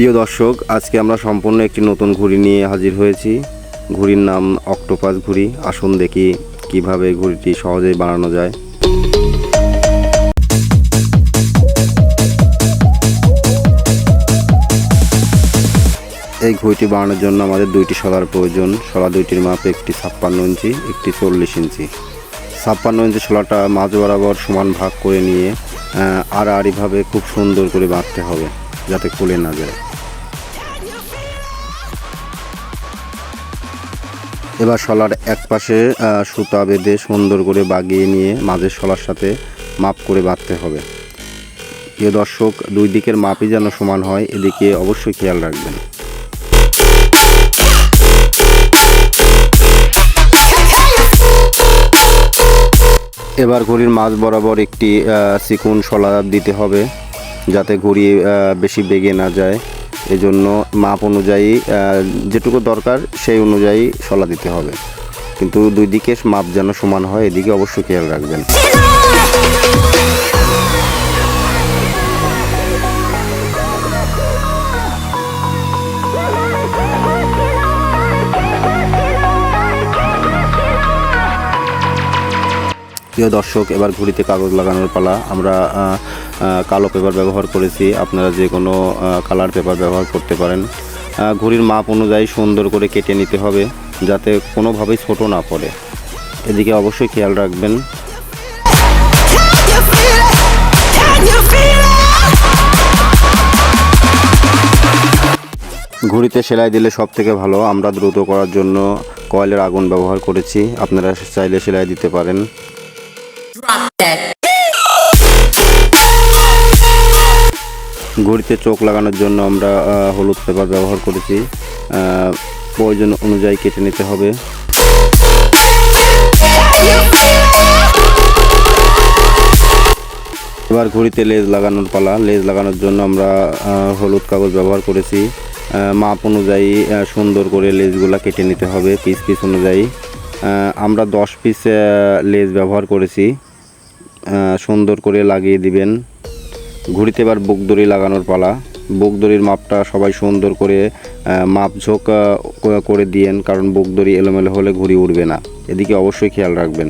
প্রিয় দর্শক আজকে আমরা সম্পূর্ণ একটি নতুন ঘুড়ি নিয়ে হাজির হয়েছি। ঘুড়ির নাম অক্টোপাস ঘুড়ি। আসুন দেখি কীভাবে ঘুড়িটি সহজেই বানানো যায়। এই ঘুড়িটি বানানোর জন্য আমাদের দুইটি শলার প্রয়োজন। শলা দুইটির মাপ একটি ছাপ্পান্ন ইঞ্চি একটি চল্লিশ ইঞ্চি। ছাপ্পান্ন ইঞ্চি শলাটা মাঝ বরাবর সমান ভাগ করে নিয়ে আহ, আড়াআড়িভাবে খুব সুন্দর করে বাঁধতে হবে যাতে খুলে না যায়। এবার শলার এক পাশে সুতা বেঁধে সুন্দর করে বাগিয়ে নিয়ে মাঝের শলার সাথে মাপ করে বাঁধতে হবে। প্রিয় দর্শক, দুই দিকের মাপই যেন সমান হয়, এদিকে অবশ্যই খেয়াল রাখবেন। এবার ঘড়ির মাঝ বরাবর একটি চিকুন শলা দিতে হবে, যাতে ঘড়ি বেশি বেগে না যায়। এজন্য মাপ অনুযায়ী যেটুকু দরকার সেই অনুযায়ী সলা দিতে হবে। কিন্তু দুই দিকে মাপ যেন সমান হয়, এদিকে অবশ্যই খেয়াল রাখবেন। প্রিয় দর্শক, এবার ঘুড়িতে কাগজ লাগানোর পালা। আমরা কালো পেপার ব্যবহার করেছি। আপনারা যে কোনো কালার পেপার ব্যবহার করতে পারেন। ঘুড়ির মাপ অনুযায়ী সুন্দর করে কেটে নিতে হবে, যাতে কোনোভাবেই ছোট না পড়ে। এদিকে অবশ্যই খেয়াল রাখবেন? ঘুড়িতে সেলাই দিলে সব থেকে ভালো। আমরা দ্রুত করার জন্য কয়েলের আগুন ব্যবহার করেছি। আপনারা চাইলে সেলাই দিতে পারেন. ঘড়িতে চোখ লাগানোর জন্য আমরা হলুদ পেপার ব্যবহার করেছি। প্রয়োজন অনুযায়ী কেটে নিতে হবে? এবার ঘড়িতে লেজ লাগানোর পালা। লেজ লাগানোর জন্য আমরা হলুদ কাগজ ব্যবহার করেছি। মাপ অনুযায়ী সুন্দর করে লেজগুলা কেটে নিতে হবে, পিস পিস অনুযায়ী। আমরা দশ পিস লেজ ব্যবহার করেছি। সুন্দর করে লাগিয়ে দিবেন। ঘুড়িতে এবার বুক দড়ি লাগানোর পালা। বুক দড়ির মাপটা সবাই সুন্দর করে মাপঝোঁক মাপ ঝোঁক করে দিয়েন, কারণ বুক দড়ি এলোমেলো হলে ঘুড়ি উঠবে না। এদিকে অবশ্যই খেয়াল রাখবেন।